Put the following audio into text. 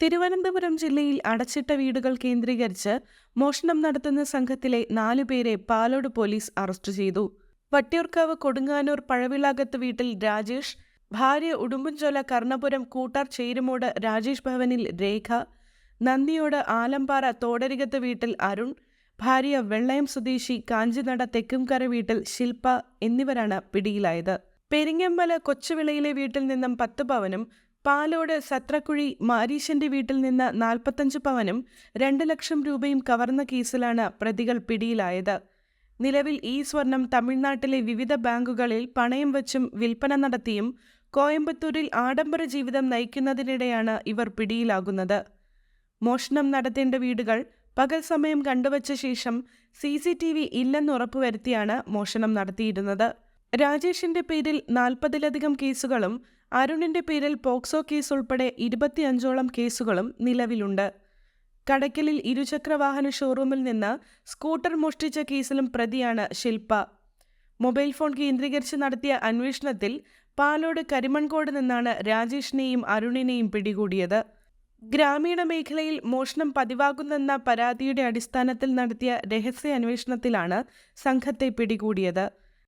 തിരുവനന്തപുരം ജില്ലയിൽ അടച്ചിട്ട വീടുകൾ കേന്ദ്രീകരിച്ച് മോഷണം നടത്തുന്ന സംഘത്തിലെ നാലുപേരെ പാലോട് പോലീസ് അറസ്റ്റ് ചെയ്തു. വട്ടിയൂർക്കാവ് കൊടുങ്ങാനൂർ പഴവിളാകത്ത് വീട്ടിൽ രാജേഷ് ഭാര്യ ഉടുമ്പൻചോല കർണപുരം കൂട്ടാർ ചേരുമോട് രാജേഷ് ഭവനിൽ രേഖ നന്ദിയോട് ആലമ്പാറ തോടരികത്ത് വീട്ടിൽ അരുൺ ഭാര്യ വെള്ളയം സ്വദേശി കാഞ്ചിനട തെക്കുംകര വീട്ടിൽ ശില്പ എന്നിവരാണ് പിടിയിലായത്. പെരിങ്ങമ്പല കൊച്ചുവിളയിലെ വീട്ടിൽ നിന്നും പത്ത് പവനും പാലോട് സത്രക്കുഴി മാരീശന്റെ വീട്ടിൽ നിന്ന് നാൽപ്പത്തഞ്ച് പവനും രണ്ട് ലക്ഷം രൂപയും കവർന്ന കേസിലാണ് പ്രതികൾ പിടിയിലായത്. നിലവിൽ ഈ സ്വർണം തമിഴ്നാട്ടിലെ വിവിധ ബാങ്കുകളിൽ പണയം വച്ചും വിൽപ്പന നടത്തിയും കോയമ്പത്തൂരിൽ ആഡംബര ജീവിതം നയിക്കുന്നതിനിടെയാണ് ഇവർ പിടിയിലാകുന്നത്. മോഷണം നടത്തേണ്ട വീടുകൾ പകൽ സമയം കണ്ടുവച്ച ശേഷം സി സി ടി വി ഇല്ലെന്ന് ഉറപ്പുവരുത്തിയാണ് മോഷണം നടത്തിയിരുന്നത്. രാജേഷിന്റെ പേരിൽ നാൽപ്പതിലധികം കേസുകളും അരുണിന്റെ പേരിൽ പോക്സോ കേസ് ഉൾപ്പെടെ ഇരുപത്തിയഞ്ചോളം കേസുകളും നിലവിലുണ്ട്. കടയ്ക്കലിൽ ഇരുചക്രവാഹന ഷോറൂമിൽ നിന്ന് സ്കൂട്ടർ മോഷ്ടിച്ച കേസിലും പ്രതിയാണ് ശില്പ. മൊബൈൽ ഫോൺ കേന്ദ്രീകരിച്ച് നടത്തിയ അന്വേഷണത്തിൽ പാലോട് കരിമൺകോട് നിന്നാണ് രാജേഷിനെയും അരുണിനെയും പിടികൂടിയത്. ഗ്രാമീണ മേഖലയിൽ മോഷണം പതിവാകുന്നെന്ന പരാതിയുടെ അടിസ്ഥാനത്തിൽ നടത്തിയ രഹസ്യ അന്വേഷണത്തിലാണ് സംഘത്തെ പിടികൂടിയത്.